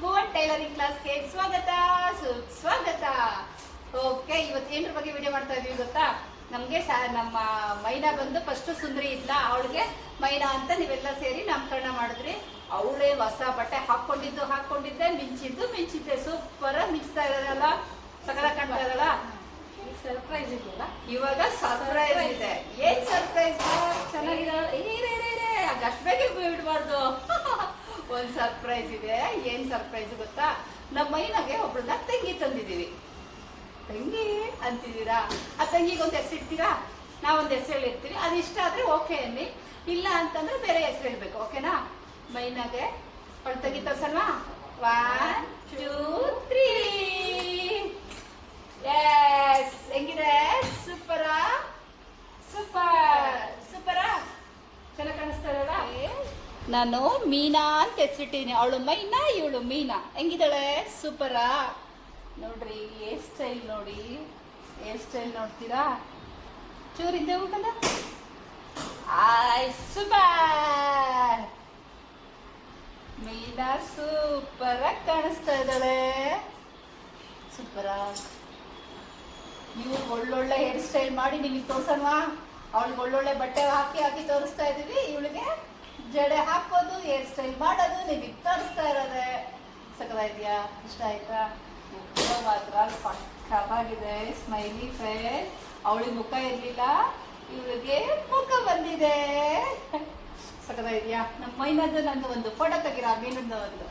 Tailoring ಕ್ಲಾಸ್ಗೆ ಸ್ವಾಗತ. ಸ್ವಾಗತ. ಓಕೆ ಇವತ್ತು ಏನ್ರ ಬಗ್ಗೆ ವಿಡಿಯೋ ಮಾಡ್ತಾ ಇದೀವಿ ಗೊತ್ತಾ? ನಮಗೆ ಸ ನಮ್ಮ ಮೈನಾ ಬಂದು ಫಸ್ಟ್ ಸುಂದರಿ ಇದ್ಲ. ಅವಳಿಗೆ ಮೈನಾ ಅಂತ ನೀವೆಲ್ಲ ಸೇರಿ ನಾಮಕರಣ ಮಾಡಿದ್ರಿ. ಅವಳೇ ಹೊಸ ಬಟ್ಟೆ ಹಾಕೊಂಡಿದ್ದು ಹಾಕೊಂಡಿದ್ದೆ ಮಿಂಚಿದ್ದು ಮಿಂಚಿದ್ದೆ. ಸೂಪರ್ ಮಿಂಚ್ತಾ ಇರೋದಲ್ಲ ಸಕಲ ಕಾಣ್ತಾ ಇರಲ್ಲ ಸರ್ಪ್ರೈಸ್ ಇದೆಯಲ್ಲ ಇವಾಗ ಸರ್ಪ್ರೈಸ್ ಇದೆ. ಏನ್ ಸರ್ಪ್ರೈಸ್ ಚೆನ್ನಾಗಿರೋ ಅಷ್ಟು ಬೇಗ ಬಿಡ್ಬಾರ್ದು. ಒಂದ್ ಸರ್ಪ್ರೈಸ್ ಇದೆ. ಏನ್ ಸರ್ಪ್ರೈಸ್ ಗೊತ್ತಾ? ನಮ್ಮ ಮೈನಾಗೆ ಒಬ್ಳನ್ನ ತಂಗಿ ತಂದಿದ್ದೀವಿ. ತಂಗಿ ಅಂತಿದ್ದೀರಾ? ಆ ತಂಗಿಗೆ ಒಂದು ಹೆಸರು ಇಡ್ತೀರಾ? ನಾವೊಂದು ಹೆಸರು ಹೇಳಿರ್ತೀವಿ ಅದು ಇಷ್ಟ ಆದ್ರೆ ಓಕೆ ಅನ್ನಿ. ಇಲ್ಲ ಅಂತಂದ್ರೆ ಬೇರೆ ಹೆಸರು ಹೇಳ್ಬೇಕು ಓಕೆನಾ ಮೈನಾಗೆ ಅವಳು ತಂಗಿ ತೋರ್ಸಲ್ವಾ? ಒನ್ ಟೂ ತ್ರೀ ಎಸ್ ಹೆಂಗಿದೆ ಸೂಪರಾ ಸೂಪರ್ ಸೂಪರಾ ಚೆನ್ನಾಗಿ ಕಾಣಿಸ್ತಾ ಇರಲ್ಲ ನಾನು ಮೀನಾ ಅಂತ ಹೆಸರಿಟ್ಟಿದ್ದೀನಿ. ಅವಳು ಮೈನಾ, ಇವಳು ಮೀನಾ. ಹೆಂಗಿದ್ದಾಳೆ? ಸೂಪರಾ ನೋಡ್ರಿ ಹೇರ್ ಸ್ಟೈಲ್ ನೋಡಿ. ಹೇರ್ ಸ್ಟೈಲ್ ನೋಡ್ತೀರಾ? ಚೂರಿಂದ ಹೋಗಲ್ಲ ಆಯ್ ಸೂಪರ್ ಮೀನಾ ಸೂಪರ್ ಆಗಿ ಕಾಣಿಸ್ತಾ ಇದ್ದಾಳೆ. ಸೂಪರ ನೀವು ಒಳ್ಳೊಳ್ಳೆ ಹೇರ್ ಸ್ಟೈಲ್ ಮಾಡಿ ನಿಮಗೆ ತೋರ್ಸಲ್ವಾ ಅವಳಿಗೆ ಒಳ್ಳೊಳ್ಳೆ ಬಟ್ಟೆ ಹಾಕಿ ಹಾಕಿ ತೋರಿಸ್ತಾ ಇದೀವಿ ಇವಳಿಗೆ ಜಡೆ ಹಾಕೋದು ಹೇರ್ ಸ್ಟೈಲ್ ಮಾಡೋದು ನೀವು ವಿತರಿಸ್ತಾ ಇರೋದೆ. ಇದೆಯಾ? ಇಷ್ಟ ಆಯ್ತಾ? ಮುಖ ಮಾತ್ರ ಪಕ್ಕವಾಗಿದೆ. ಸ್ಮೈಲಿ ಫೇಸ್ ಅವಳಿಗೆ ಮುಖ ಇರಲಿಲ್ಲ. ಇವಳಿಗೆ ಮುಖ ಬಂದಿದೆ. ಸಕಲಾಗಿದೆಯಾ ನಮ್ಮ ಮೈನದ್ದು ನಂದು ಒಂದು ಫೋಟೋ ತೆಗಿರ ಮೀನದ ಒಂದು.